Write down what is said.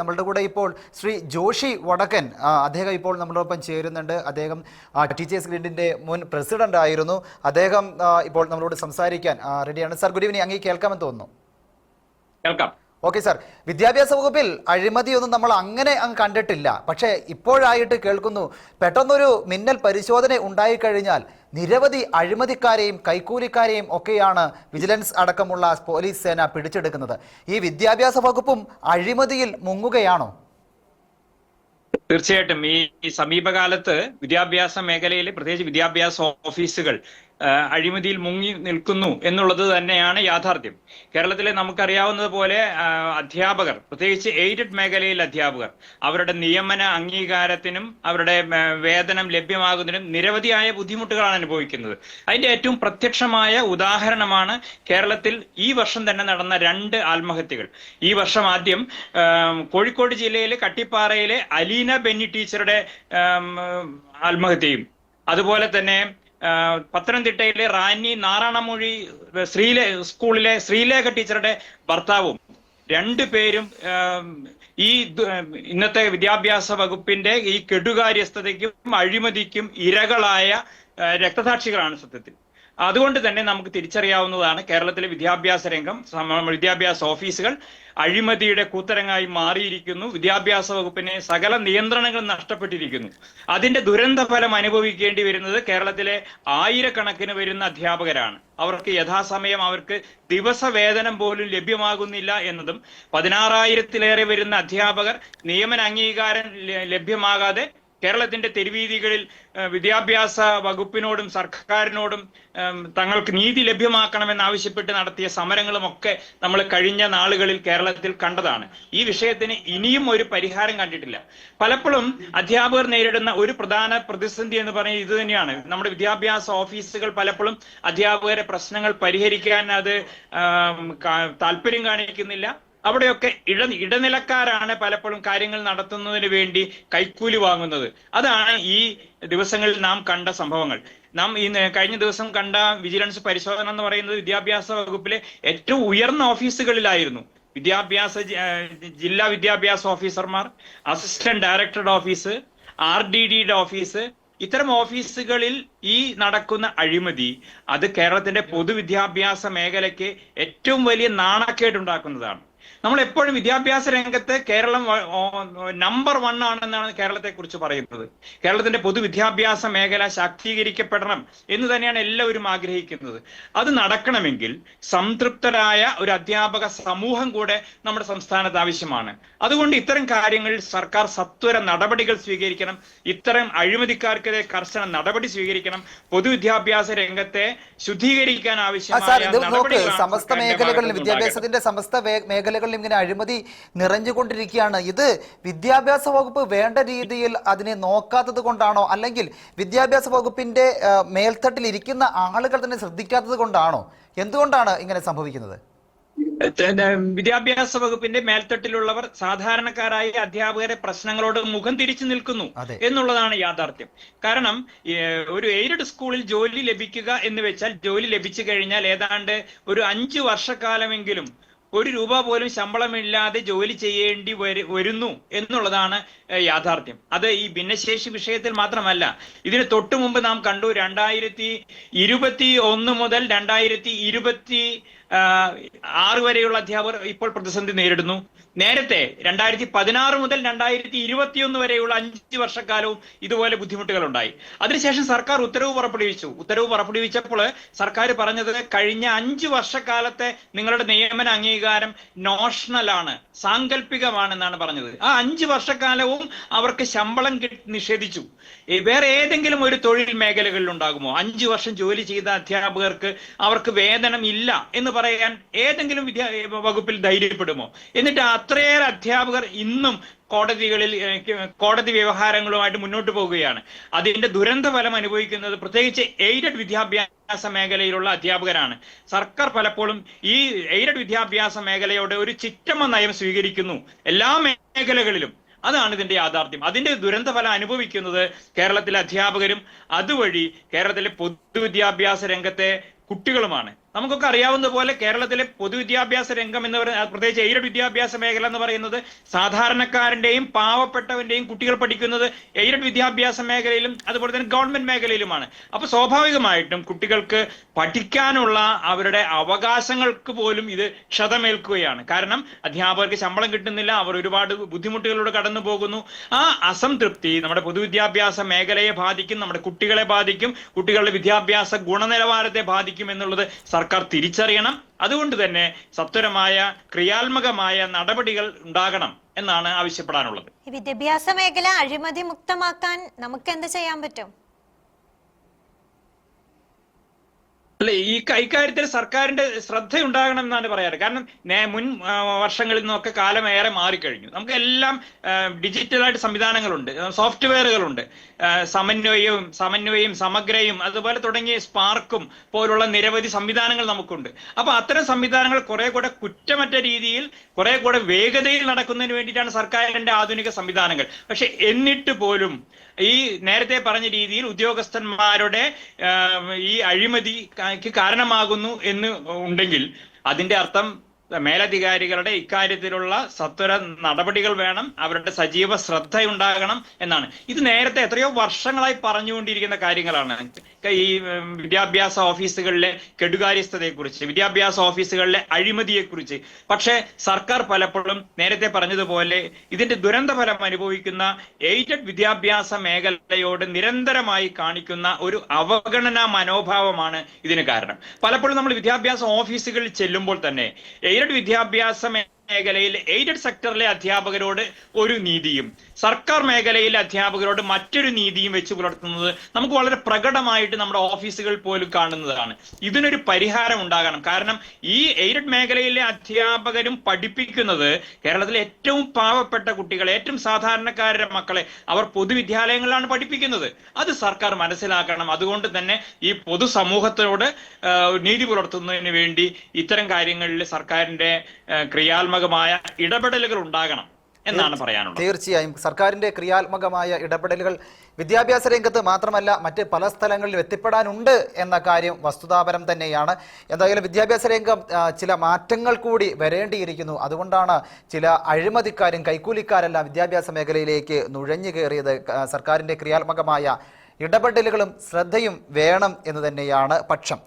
നമ്മളുടെ കൂടെ ഇപ്പോൾ ശ്രീ ജോഷി വടക്കൻ അദ്ദേഹം ഇപ്പോൾ നമ്മളോടൊപ്പം ചേരുന്നുണ്ട്. അദ്ദേഹം ടീച്ചേഴ്സ് ഗ്രിഡിന്റെ മുൻ പ്രസിഡന്റ് ആയിരുന്നു. അദ്ദേഹം ഇപ്പോൾ നമ്മളോട് സംസാരിക്കാൻ റെഡിയാണ് സാർ ഗുഡ് ഈവനിങ് അങ്ങേ കേൾക്കാമെന്ന് തോന്നുന്നു. കേൾക്കാം. Okay sir. വിദ്യാഭ്യാസ വകുപ്പിൽ അഴിമതിയൊന്നും നമ്മൾ അങ്ങനെ അങ്ങ് കണ്ടിട്ടില്ല. പക്ഷേ ഇപ്പോഴായിട്ട് കേൾക്കുന്നു പെട്ടെന്നൊരു മിന്നൽ പരിശോധന ഉണ്ടായിക്കഴിഞ്ഞാൽ നിരവധി അഴിമതിക്കാരെയും കൈക്കൂലിക്കാരെയും ഒക്കെയാണ് വിജിലൻസ് അടക്കമുള്ള പോലീസ് സേന പിടിച്ചെടുക്കുന്നത്. ഈ വിദ്യാഭ്യാസ വകുപ്പും അഴിമതിയിൽ മുങ്ങുകയാണോ? തീർച്ചയായിട്ടും. ഈ സമീപകാലത്ത് വിദ്യാഭ്യാസ മേഖലയിൽ പ്രത്യേകിച്ച് വിദ്യാഭ്യാസ ഓഫീസുകൾ അഴിമതിയിൽ മുങ്ങി നിൽക്കുന്നു എന്നുള്ളത് തന്നെയാണ് യാഥാർത്ഥ്യം. കേരളത്തിലെ നമുക്കറിയാവുന്നത് പോലെ അധ്യാപകർ പ്രത്യേകിച്ച് എയ്ഡഡ് മേഖലയിൽ അധ്യാപകർ അവരുടെ നിയമന അംഗീകാരത്തിനും അവരുടെ വേതനം ലഭ്യമാകുന്നതിനും നിരവധിയായ ബുദ്ധിമുട്ടുകളാണ് അനുഭവിക്കുന്നത്. അതിന്റെ ഏറ്റവും പ്രത്യക്ഷമായ ഉദാഹരണമാണ് കേരളത്തിൽ ഈ വർഷം തന്നെ നടന്ന രണ്ട് ആത്മഹത്യകൾ. ഈ വർഷം ആദ്യം കോഴിക്കോട് ജില്ലയിലെ കട്ടിപ്പാറയിലെ അലീന ബെന്നി ടീച്ചറുടെ ആത്മഹത്യയും. അതുപോലെ തന്നെ പത്തനംതിട്ടയിലെ റാന്നി നാറാണമൊഴി ശ്രീലേ സ്കൂളിലെ ശ്രീലേഖ ടീച്ചറുടെ ഭർത്താവും രണ്ടു പേരും ഈ ഇന്നത്തെ വിദ്യാഭ്യാസ വകുപ്പിന്റെ ഈ കെടുകാര്യസ്ഥതയ്ക്കും അഴിമതിക്കും ഇരകളായ രക്തസാക്ഷികളാണ് സത്യത്തിൽ. അതുകൊണ്ട് തന്നെ നമുക്ക് തിരിച്ചറിയാവുന്നതാണ് കേരളത്തിലെ വിദ്യാഭ്യാസ രംഗം വിദ്യാഭ്യാസ ഓഫീസുകൾ അഴിമതിയുടെ കൂത്തരങ്ങായി മാറിയിരിക്കുന്നു. വിദ്യാഭ്യാസ വകുപ്പിനെ സകല നിയന്ത്രണങ്ങൾ നഷ്ടപ്പെട്ടിരിക്കുന്നു. അതിന്റെ ദുരന്ത ഫലം അനുഭവിക്കേണ്ടി വരുന്നത് കേരളത്തിലെ ആയിരക്കണക്കിന് വരുന്ന അധ്യാപകരാണ്. അവർക്ക് യഥാസമയം അവർക്ക് ദിവസ വേതനം പോലും ലഭ്യമാകുന്നില്ല എന്നതും പതിനാറായിരത്തിലേറെ വരുന്ന അധ്യാപകർ നിയമന അംഗീകാരം ലഭ്യമാകാതെ കേരളത്തിന്റെ തെരുവീതികളിൽ വിദ്യാഭ്യാസ വകുപ്പിനോടും സർക്കാരിനോടും തങ്ങൾക്ക് നീതി ലഭ്യമാക്കണമെന്ന് ആവശ്യപ്പെട്ട് നടത്തിയ സമരങ്ങളും ഒക്കെ നമ്മൾ കഴിഞ്ഞ നാളുകളിൽ കേരളത്തിൽ കണ്ടതാണ്. ഈ വിഷയത്തിന് ഇനിയും ഒരു പരിഹാരം കണ്ടിട്ടില്ല. പലപ്പോഴും അധ്യാപകർ നേരിടുന്ന ഒരു പ്രധാന പ്രതിസന്ധി എന്ന് പറയുന്നത് ഇത് തന്നെയാണ്. നമ്മുടെ വിദ്യാഭ്യാസ ഓഫീസുകൾ പലപ്പോഴും അധ്യാപകരെ പ്രശ്നങ്ങൾ പരിഹരിക്കാൻ അത് താല്പര്യം കാണിക്കുന്നില്ല. അവിടെയൊക്കെ ഇട ഇടനിലക്കാരാണ് പലപ്പോഴും കാര്യങ്ങൾ നടത്തുന്നതിന് വേണ്ടി കൈക്കൂലി വാങ്ങുന്നത്. അതാണ് ഈ ദിവസങ്ങളിൽ നാം കണ്ട സംഭവങ്ങൾ. നാം ഈ കഴിഞ്ഞ ദിവസം കണ്ട വിജിലൻസ് പരിശോധന എന്ന് പറയുന്നത് വിദ്യാഭ്യാസ വകുപ്പിലെ ഏറ്റവും ഉയർന്ന ഓഫീസുകളിലായിരുന്നു. വിദ്യാഭ്യാസ ജില്ലാ വിദ്യാഭ്യാസ ഓഫീസർമാർ അസിസ്റ്റന്റ് ഡയറക്ടറുടെ ഓഫീസ് ആർ ഡി ഡിയുടെ ഓഫീസ് ഇത്തരം ഓഫീസുകളിൽ ഈ നടക്കുന്ന അഴിമതി അത് കേരളത്തിന്റെ പൊതുവിദ്യാഭ്യാസ മേഖലയ്ക്ക് ഏറ്റവും വലിയ നാണക്കേടുണ്ടാക്കുന്നതാണ്. നമ്മൾ എപ്പോഴും വിദ്യാഭ്യാസ രംഗത്ത് കേരളം നമ്പർ വൺ ആണെന്നാണ് കേരളത്തെ കുറിച്ച് പറയുന്നത്. കേരളത്തിന്റെ പൊതുവിദ്യാഭ്യാസ മേഖല ശാക്തീകരിക്കപ്പെടണം എന്ന് തന്നെയാണ് എല്ലാവരും ആഗ്രഹിക്കുന്നത്. അത് നടക്കണമെങ്കിൽ സംതൃപ്തരായ ഒരു അധ്യാപക സമൂഹം കൂടെ നമ്മുടെ സംസ്ഥാനത്ത് ആവശ്യമാണ്. അതുകൊണ്ട് ഇത്തരം കാര്യങ്ങളിൽ സർക്കാർ സത്വര നടപടികൾ സ്വീകരിക്കണം. ഇത്തരം അഴിമതിക്കാർക്കെതിരെ കർശന നടപടി സ്വീകരിക്കണം. പൊതുവിദ്യാഭ്യാസ രംഗത്തെ ശുദ്ധീകരിക്കാൻ ആവശ്യമാണ് ആവശ്യമായ സമസ്ത. വിദ്യാഭ്യാസത്തിന്റെ സമസ്ത വേ- മേഖലകളിലും ഇങ്ങനെ അഴിമതി നിറഞ്ഞുകൊണ്ടിരിക്കുകയാണ്. ഇത് വിദ്യാഭ്യാസ വകുപ്പ് വേണ്ട രീതിയിൽ അതിനെ നോക്കാത്തത് കൊണ്ടാണോ? അല്ലെങ്കിൽ വിദ്യാഭ്യാസ വകുപ്പിന്റെ മേൽത്തട്ടിൽ ഇരിക്കുന്ന ആളുകൾ തന്നെ ശ്രദ്ധിക്കാത്തത് കൊണ്ടാണോ? എന്തുകൊണ്ടാണ് ഇങ്ങനെ സംഭവിക്കുന്നത്? വിദ്യാഭ്യാസ വകുപ്പിന്റെ മേൽത്തട്ടിലുള്ളവർ സാധാരണക്കാരായ അധ്യാപകരെ പ്രശ്നങ്ങളോട് മുഖം തിരിച്ചു നിൽക്കുന്നു എന്നുള്ളതാണ് യാഥാർത്ഥ്യം. കാരണം ഒരു എയ്ഡഡ് സ്കൂളിൽ ജോലി ലഭിക്കുക എന്ന് വെച്ചാൽ ജോലി ലഭിച്ചു കഴിഞ്ഞാൽ ഏതാണ്ട് ഒരു അഞ്ചു വർഷക്കാലമെങ്കിലും ഒരു രൂപ പോലും ശമ്പളമില്ലാതെ ജോലി ചെയ്യേണ്ടി വരു- വരുന്നു എന്നുള്ളതാണ് യാഥാർത്ഥ്യം. അത് ഈ ഭിന്നശേഷി വിഷയത്തിൽ മാത്രമല്ല. ഇതിന് തൊട്ടു മുമ്പ് നാം കണ്ടു രണ്ടായിരത്തി ഇരുപത്തി ഒന്ന് മുതൽ രണ്ടായിരത്തി ഇരുപത്തി ആറ് വരെയുള്ള അധ്യാപകർ ഇപ്പോൾ പ്രതിസന്ധി നേരിടുന്നു. നേരത്തെ രണ്ടായിരത്തി പതിനാറ് മുതൽ രണ്ടായിരത്തി ഇരുപത്തിയൊന്ന് വരെയുള്ള അഞ്ച് വർഷക്കാലവും ഇതുപോലെ ബുദ്ധിമുട്ടുകൾ ഉണ്ടായി അതിനുശേഷം സർക്കാർ ഉത്തരവ് പുറപ്പെടുവിച്ചു. ഉത്തരവ് പുറപ്പെടുവിച്ചപ്പോൾ സർക്കാർ പറഞ്ഞത് കഴിഞ്ഞ അഞ്ച് വർഷക്കാലത്തെ നിങ്ങളുടെ നിയമന അംഗീകാരം നോഷണലാണ് സാങ്കല്പികമാണെന്നാണ് പറഞ്ഞത്. ആ അഞ്ച് വർഷക്കാലവും അവർക്ക് ശമ്പളം നിഷേധിച്ചു. വേറെ ഏതെങ്കിലും ഒരു തൊഴിൽ മേഖലകളിൽ ഉണ്ടാകുമോ? അഞ്ചു വർഷം ജോലി ചെയ്ത അധ്യാപകർക്ക് അവർക്ക് വേതനം ഇല്ല എന്ന് പറയാൻ ഏതെങ്കിലും വിദ്യാ വകുപ്പിൽ ധൈര്യപ്പെടുമോ? എന്നിട്ട് അത്രയേറെ അധ്യാപകർ ഇന്നും കോടതികളിൽ കോടതി വ്യവഹാരങ്ങളുമായിട്ട് മുന്നോട്ട് പോവുകയാണ് അതിന്റെ ദുരന്ത ഫലം അനുഭവിക്കുന്നത് പ്രത്യേകിച്ച് എയ്ഡഡ് വിദ്യാഭ്യാസ മേഖലയിലുള്ള അധ്യാപകരാണ്. സർക്കാർ പലപ്പോഴും ഈ എയ്ഡഡ് വിദ്യാഭ്യാസ മേഖലയോട് ഒരു ചിറ്റമ്മ നയം സ്വീകരിക്കുന്നു എല്ലാ മേഖലകളിലും. അതാണ് ഇതിന്റെ യാഥാർത്ഥ്യം. അതിന്റെ ദുരന്ത ഫലം അനുഭവിക്കുന്നത് കേരളത്തിലെ അധ്യാപകരും അതുവഴി കേരളത്തിലെ പൊതുവിദ്യാഭ്യാസ രംഗത്തെ കുട്ടികളുമാണ്. നമുക്കൊക്കെ അറിയാവുന്ന പോലെ കേരളത്തിലെ പൊതുവിദ്യാഭ്യാസ രംഗം എന്ന് പറയുന്നത് പ്രത്യേകിച്ച് എയ്ഡഡ് വിദ്യാഭ്യാസ മേഖല എന്ന് പറയുന്നത് സാധാരണക്കാരന്റെയും പാവപ്പെട്ടവന്റെയും കുട്ടികൾ പഠിക്കുന്നത് എയ്ഡഡ് വിദ്യാഭ്യാസ മേഖലയിലും അതുപോലെ തന്നെ ഗവൺമെന്റ് മേഖലയിലുമാണ്. അപ്പൊ സ്വാഭാവികമായിട്ടും കുട്ടികൾക്ക് പഠിക്കാനുള്ള അവരുടെ അവകാശങ്ങൾക്ക് പോലും ഇത് ക്ഷതമേൽക്കുകയാണ്. കാരണം അധ്യാപകർക്ക് ശമ്പളം കിട്ടുന്നില്ല അവർ ഒരുപാട് ബുദ്ധിമുട്ടുകളിലൂടെ കടന്നു പോകുന്നു. ആ അസംതൃപ്തി നമ്മുടെ പൊതുവിദ്യാഭ്യാസ മേഖലയെ ബാധിക്കും നമ്മുടെ കുട്ടികളെ ബാധിക്കും കുട്ടികളുടെ വിദ്യാഭ്യാസ ഗുണനിലവാരത്തെ ബാധിക്കും എന്നുള്ളത് സർക്കാർ തിരിച്ചറിയണം. അതുകൊണ്ട് തന്നെ സത്വരമായ ക്രിയാത്മകമായ നടപടികൾ ഉണ്ടാകണം എന്നാണ് ആവശ്യപ്പെടാനുള്ളത്. വിദ്യാഭ്യാസ മേഖല അഴിമതി മുക്തമാക്കാൻ നമുക്ക് എന്ത് ചെയ്യാൻ പറ്റും? അല്ല ഈ ഇക്കാര്യത്തിൽ സർക്കാരിന്റെ ശ്രദ്ധ ഉണ്ടാകണം എന്നാണ് പറയാറ്. കാരണം മുൻ വർഷങ്ങളിൽ നിന്നൊക്കെ കാലം ഏറെ മാറിക്കഴിഞ്ഞു. നമുക്ക് എല്ലാം ഡിജിറ്റലായിട്ട് സംവിധാനങ്ങളുണ്ട് സോഫ്റ്റ്വെയറുകളുണ്ട്. സമന്വയവും സമന്വയവും സമഗ്രയും അതുപോലെ തുടങ്ങിയ സ്പാർക്കും പോലുള്ള നിരവധി സംവിധാനങ്ങൾ നമുക്കുണ്ട്. അപ്പൊ അത്തരം സംവിധാനങ്ങൾ കുറെ കൂടെ കുറ്റമറ്റ രീതിയിൽ കുറെ കൂടെ വേഗതയിൽ നടക്കുന്നതിന് വേണ്ടിയിട്ടാണ് സർക്കാരിന്റെ ആധുനിക സംവിധാനങ്ങൾ. പക്ഷെ എന്നിട്ട് പോലും ഈ നേരത്തെ പറഞ്ഞ രീതിയിൽ ഉദ്യോഗസ്ഥന്മാരുടെ ഈ ഈ അഴിമതിക്ക് കാരണമാകുന്നു എന്ന് ഉണ്ടെങ്കിൽ അതിന്റെ അർത്ഥം മേലധികാരികളുടെ ഇക്കാര്യത്തിലുള്ള സത്വര നടപടികൾ വേണം അവരുടെ സജീവ ശ്രദ്ധ ഉണ്ടാകണം എന്നാണ്. ഇത് നേരത്തെ എത്രയോ വർഷങ്ങളായി പറഞ്ഞുകൊണ്ടിരിക്കുന്ന കാര്യങ്ങളാണ്. ഈ വിദ്യാഭ്യാസ ഓഫീസുകളിലെ കെടുകാര്യസ്ഥതയെക്കുറിച്ച് വിദ്യാഭ്യാസ ഓഫീസുകളിലെ അഴിമതിയെക്കുറിച്ച്. പക്ഷേ സർക്കാർ പലപ്പോഴും നേരത്തെ പറഞ്ഞതുപോലെ ഇതിന്റെ ദുരന്ത ഫലം അനുഭവിക്കുന്ന എയ്ഡഡ് വിദ്യാഭ്യാസ മേഖലയോട് നിരന്തരമായി കാണിക്കുന്ന ഒരു അവഗണനാ മനോഭാവമാണ് ഇതിന് കാരണം. പലപ്പോഴും നമ്മൾ വിദ്യാഭ്യാസ ഓഫീസുകളിൽ ചെല്ലുമ്പോൾ തന്നെ എയ്ഡഡ് വിദ്യാഭ്യാസ മേഖലയിൽ എയ്ഡഡ് സെക്ടറിലെ അധ്യാപകരോട് ഒരു നീതിയും സർക്കാർ മേഖലയിലെ അധ്യാപകരോട് മറ്റൊരു നീതിയും വെച്ച് പുലർത്തുന്നത് നമുക്ക് വളരെ പ്രകടമായിട്ട് നമ്മുടെ ഓഫീസുകൾ പോലും കാണുന്നതാണ്. ഇതിനൊരു പരിഹാരം ഉണ്ടാകണം. കാരണം ഈ എയ്ഡഡ് മേഖലയിലെ അധ്യാപകരും പഠിപ്പിക്കുന്നത് കേരളത്തിലെ ഏറ്റവും പാവപ്പെട്ട കുട്ടികളെ ഏറ്റവും സാധാരണക്കാരുടെ മക്കളെ അവർ പൊതുവിദ്യാലയങ്ങളിലാണ് പഠിപ്പിക്കുന്നത്. അത് സർക്കാർ മനസ്സിലാക്കണം. അതുകൊണ്ട് തന്നെ ഈ പൊതുസമൂഹത്തോട് നീതി പുലർത്തുന്നതിന് വേണ്ടി ഇത്തരം കാര്യങ്ങളിൽ സർക്കാരിന്റെ ആ, ക്രിയാത്മകമായ ഇടപെടലുകൾ ഉണ്ടാകണം എന്നാണ് പറയാനുള്ളത്. തീർച്ചയായും. സർക്കാരിന്റെ ക്രിയാത്മകമായ ഇടപെടലുകൾ വിദ്യാഭ്യാസ രംഗത്ത് മാത്രമല്ല മറ്റ് പല സ്ഥലങ്ങളിലും എത്തിപ്പെടാനുണ്ട് എന്ന കാര്യം വസ്തുതാപരം തന്നെയാണ്. എന്തായാലും വിദ്യാഭ്യാസ രംഗം ചില മാറ്റങ്ങൾ കൂടി വരേണ്ടിയിരിക്കുന്നു. അതുകൊണ്ടാണ് ചില അഴിമതിക്കാരും കൈക്കൂലിക്കാരെല്ലാം വിദ്യാഭ്യാസ മേഖലയിലേക്ക് നുഴഞ്ഞു കയറിയത്. സർക്കാരിന്റെ ക്രിയാത്മകമായ ഇടപെടലുകളും ശ്രദ്ധയും വേണം എന്ന് തന്നെയാണ് പക്ഷം.